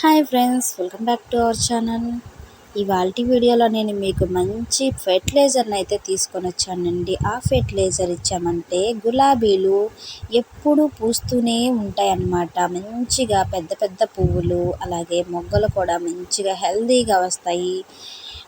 Hi friends welcome back to our channel. ఇవాళ వీడియోలో నేను మీకు మంచి ఫెర్టిలైజర్ని అయితే తీసుకొని వచ్చానండి. ఆ ఫెర్టిలైజర్ ఇచ్చామంటే గులాబీలు ఎప్పుడు పూస్తూనే ఉంటాయి అన్నమాట మంచిగా పెద్ద పెద్ద పువ్వులు అలాగే మొగ్గలు కూడా మంచిగా హెల్దీగా వస్తాయి.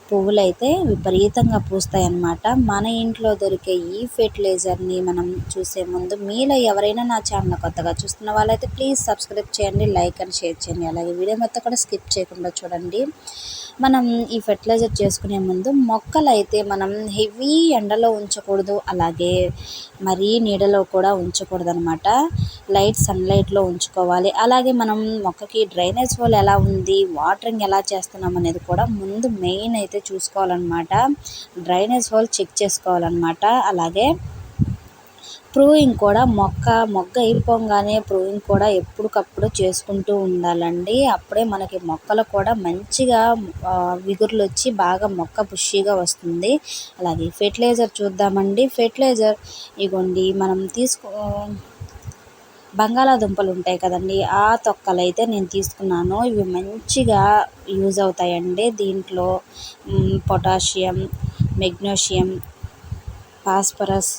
పువ్వులు అయితే విపరీతంగా పూస్తాయి అన్నమాట మన ఇంట్లో దొరికే ఈ ఫెర్టిలైజర్ని మనం చూసే ముందు మీలో ఎవరైనా నా ఛానల్ కొత్తగా చూస్తున్న వాళ్ళైతే ప్లీజ్ సబ్స్క్రైబ్ చేయండి లైక్ అండ్ షేర్ చేయండి. అలాగే వీడియో మొత్తం కూడా స్కిప్ చేయకుండా చూడండి. మనం ఈ ఫెర్టిలైజర్ చేసుకునే ముందు మొక్కలు అయితే మనం హెవీ ఎండలో ఉంచకూడదు అలాగే మరీ నీడలో కూడా ఉంచకూడదు అనమాట లైట్ సన్లైట్లో ఉంచుకోవాలి. అలాగే మనం మొక్కకి డ్రైనేజ్ హోల్ ఎలా ఉంది వాటరింగ్ ఎలా చేస్తున్నాం అనేది కూడా ముందు మెయిన్ అయితే చూసుకోవాలన్నమాట. డ్రైనేజ్ హోల్ చెక్ చేసుకోవాలన్నమాట. అలాగే ప్రూయింగ్ కూడా మొక్క మొగ్గ అయిపోగానే ప్రూయింగ్ కూడా ఎప్పటికప్పుడు చేసుకుంటూ ఉండాలండి. అప్పుడే మనకి మొక్కలు కూడా మంచిగా విగురులు వచ్చి బాగా మొక్క పుష్టిగా వస్తుంది. అలాగే ఫెర్టిలైజర్ చూద్దామండి. ఫెర్టిలైజర్ ఇగోండి మనం తీసుకో బంగాళాదుంపలు ఉంటాయి కదండి ఆ తొక్కలు అయితే నేను తీసుకున్నాను. ఇవి మంచిగా యూజ్ అవుతాయండి. దీంట్లో పొటాషియం మెగ్నీషియం ఫాస్ఫరస్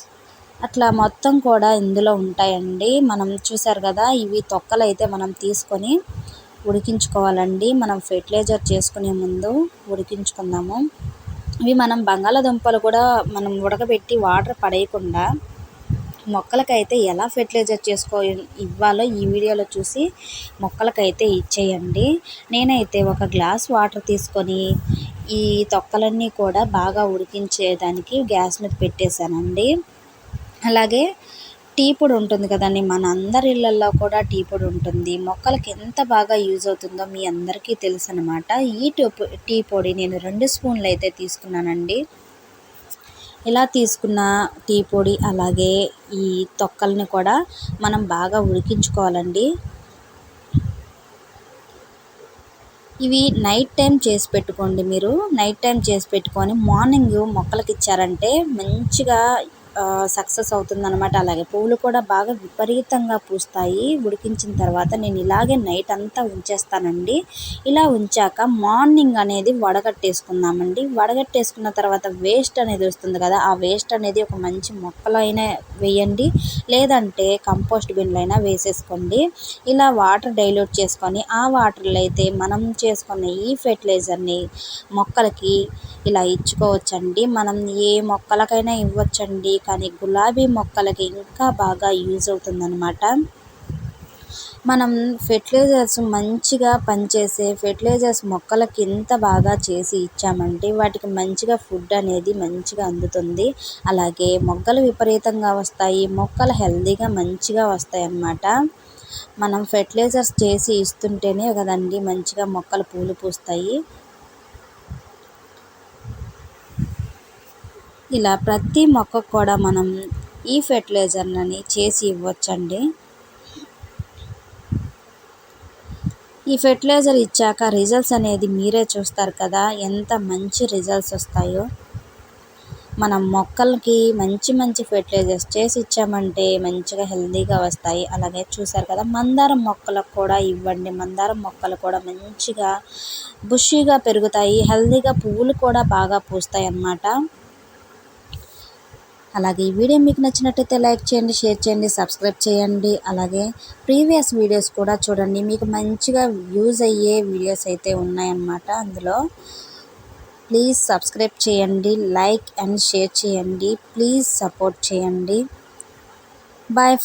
అట్లా మొత్తం కూడా ఇందులో ఉంటాయండి. మనం చూసారు కదా ఇవి తొక్కలు అయితే మనం తీసుకొని ఉడికించుకోవాలండి. మనం ఫెర్టిలైజర్ చేసుకునే ముందు ఉడికించుకుందాము. ఇవి మనం బంగాళాదుంపలు కూడా మనం ఉడకబెట్టి వాటర్ పడేయకుండా మొక్కలకైతే ఎలా ఫెర్టిలైజర్ చేసుకో ఇవ్వాలో ఈ వీడియోలో చూసి మొక్కలకైతే ఇచ్చేయండి. నేనైతే ఒక గ్లాస్ వాటర్ తీసుకొని ఈ తొక్కలన్నీ కూడా బాగా ఉడికించేదానికి గ్యాస్ మీద పెట్టేశానండి. అలాగే టీ పొడి ఉంటుంది కదండి మన అందరి ఇళ్ళల్లో కూడా టీ పొడి ఉంటుంది. మొక్కలకి ఎంత బాగా యూజ్ అవుతుందో మీ అందరికీ తెలుసు అనమాట ఈ టీ పొడి నేను రెండు స్పూన్లు అయితే తీసుకున్నానండి. ఇలా తీసుకున్న టీ పొడి అలాగే ఈ తొక్కల్ని కూడా మనం బాగా ఉడికించుకోవాలండి. ఇవి నైట్ టైం చేసి పెట్టుకోండి మీరు. నైట్ టైం చేసి పెట్టుకొని మార్నింగ్ మొక్కలకి ఇచ్చారంటే మంచిగా సక్సెస్ అవుతుందన్నమాట. అలాగే పువ్వులు కూడా బాగా విపరీతంగా పూస్తాయి. ఉడికించిన తర్వాత నేను ఇలాగే నైట్ అంతా ఉంచేస్తానండి. ఇలా ఉంచాక మార్నింగ్ అనేది వడగట్టేసుకుందామండి. వడగట్టేసుకున్న తర్వాత వేస్ట్ అనేది వస్తుంది కదా ఆ వేస్ట్ అనేది ఒక మంచి మొక్కలు అయినా వేయండి. లేదంటే కంపోస్ట్ బిన్లో అయినా వేసేసుకోండి. ఇలా వాటర్ డైల్యూట్ చేసుకొని ఆ వాటర్లో అయితే మనం చేసుకున్న ఈ ఫెర్టిలైజర్ని మొక్కలకి ఇలా ఇచ్చుకోవచ్చండి. మనం ఏ మొక్కలకైనా ఇవ్వచ్చండి. కానీ గులాబీ మొక్కలకి ఇంకా బాగా యూజ్ అవుతుందన్నమాట. మనం ఫెర్టిలైజర్స్ మంచిగా పనిచేసే ఫెర్టిలైజర్స్ మొక్కలకి ఎంత బాగా చేసి ఇచ్చామంటే వాటికి మంచిగా ఫుడ్ అనేది మంచిగా అందుతుంది. అలాగే మొక్కలు విపరీతంగా వస్తాయి మొక్కలు హెల్తీగా మంచిగా వస్తాయి అన్నమాట మనం ఫెర్టిలైజర్స్ చేసి ఇస్తుంటేనే కదండి మంచిగా మొక్కలు పూలు పూస్తాయి. ఇలా ప్రతి మొక్కకు కూడా మనం ఈ ఫెర్టిలైజర్లని చేసి ఇవ్వచ్చండి. ఈ ఫెర్టిలైజర్ ఇచ్చాక రిజల్ట్స్ అనేది మీరే చూస్తారు కదా ఎంత మంచి రిజల్ట్స్ వస్తాయో. మనం మొక్కలకి మంచి మంచి ఫెర్టిలైజర్స్ చేసి ఇచ్చామంటే మంచిగా హెల్దీగా వస్తాయి. అలాగే చూసారు కదా మందారం మొక్కలకు కూడా ఇవ్వండి. మందారం మొక్కలు కూడా మంచిగా బుషీగా పెరుగుతాయి. హెల్దీగా పువ్వులు కూడా బాగా పూస్తాయి అన్నమాట అలాగే ఈ వీడియో మీకు నచ్చినట్టయితే లైక్ చేయండి షేర్ చేయండి సబ్స్క్రైబ్ చేయండి. అలాగే ప్రీవియస్ వీడియోస్ కూడా చూడండి. మీకు మంచిగా యూజ్ అయ్యే వీడియోస్ అయితే ఉన్నాయన్నమాట అందులో. ప్లీజ్ సబ్స్క్రైబ్ చేయండి లైక్ అండ్ షేర్ చేయండి. ప్లీజ్ సపోర్ట్ చేయండి. Bye friends.